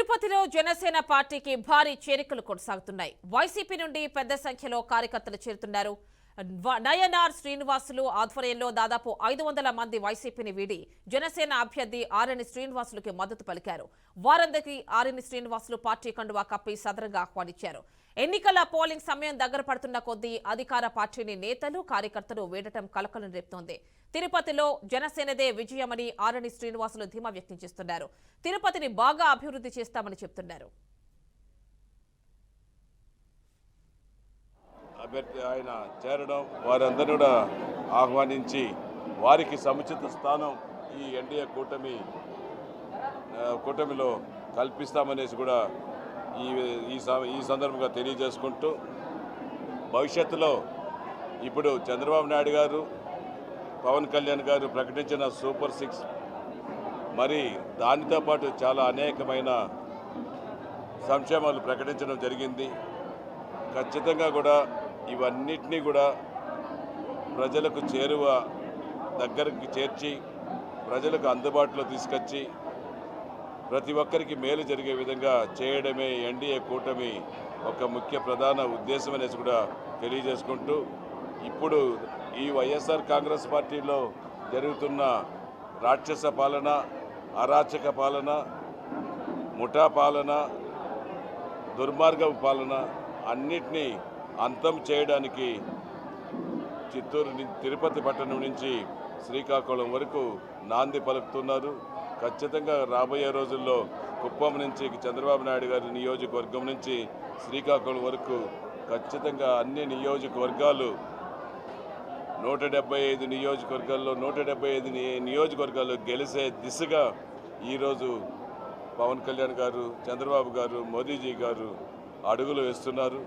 తిరుపతిలో జనసేన పార్టీకి భారీ చేరికలు కొనసాగుతున్నాయి. వైసీపీ నుండి పెద్ద సంఖ్యలో కార్యకర్తలు చేరుతున్నారు. నయనార్ శ్రీనివాసులు ఆధ్వర్యంలో దాదాపు ఐదు వందల మంది వైసీపీని వీడి జనసేన అభ్యర్థి ఆర్ఎన్ శ్రీనివాసులకి మద్దతు పలికారు. వారందరికీ ఆర్ఎన్ శ్రీనివాసులు పార్టీ కండువా కప్పి సదరంగా ఆహ్వానించారు. ఎన్నికల పోలింగ్ సమయం దగ్గర పడుతున్న కొద్దీ అధికార పార్టీని నేతలు కార్యకర్తలు వీడటం కలకలం రేపుతోంది. తిరుపతిలో జనసేనదే విజయమని ఆరణి శ్రీనివాసులు ధీమా వ్యక్తం చేస్తున్నారు. తిరుపతిని బాగా అభివృద్ధి చేస్తామని చెప్తున్నారు. అభ్యర్థి ఆయన చేరడం వారందరినీ కూడా ఆహ్వానించి వారికి సముచిత స్థానం ఈ ఎన్డీఏ కూటమి కూటమిలో కల్పిస్తామనేసి కూడా ఈ ఈ స- ఈ సందర్భంగా తెలియజేసుకుంటూ భవిష్యత్తులో ఇప్పుడు చంద్రబాబు నాయుడు గారు పవన్ కళ్యాణ్ గారు ప్రకటించిన సూపర్ సిక్స్ మరి దానితో పాటు చాలా అనేకమైన సంక్షేమాలు ప్రకటించడం జరిగింది. ఖచ్చితంగా కూడా ఇవన్నిటినీ కూడా ప్రజలకు చేరువ దగ్గరికి చేర్చి ప్రజలకు అందుబాటులో తీసుకొచ్చి ప్రతి ఒక్కరికి మేలు జరిగే విధంగా చేయడమే ఎన్డీఏ కూటమి ఒక ముఖ్య ప్రధాన ఉద్దేశం అనేసి కూడా తెలియజేసుకుంటూ ఇప్పుడు ఈ వైఎస్ఆర్ కాంగ్రెస్ పార్టీలో జరుగుతున్న రాక్షస పాలన అరాచక పాలన ముఠా పాలన దుర్మార్గ పాలన అన్నిటినీ అంతం చేయడానికి చిత్తూరు తిరుపతి పట్టణం నుంచి శ్రీకాకుళం వరకు నాంది పలుకుతున్నారు. ఖచ్చితంగా రాబోయే రోజుల్లో కుప్పం నుంచి చంద్రబాబు నాయుడు గారి నియోజకవర్గం నుంచి శ్రీకాకుళం వరకు ఖచ్చితంగా అన్ని నియోజకవర్గాలు నూట డెబ్బై ఐదు నియోజకవర్గాల్లో నూట డెబ్బై ఐదు నియోజకవర్గాల్లో నియోజకవర్గాలు గెలిసే దిశగా ఈరోజు పవన్ కళ్యాణ్ గారు చంద్రబాబు గారు మోదీజీ గారు అడుగులు వేస్తున్నారు.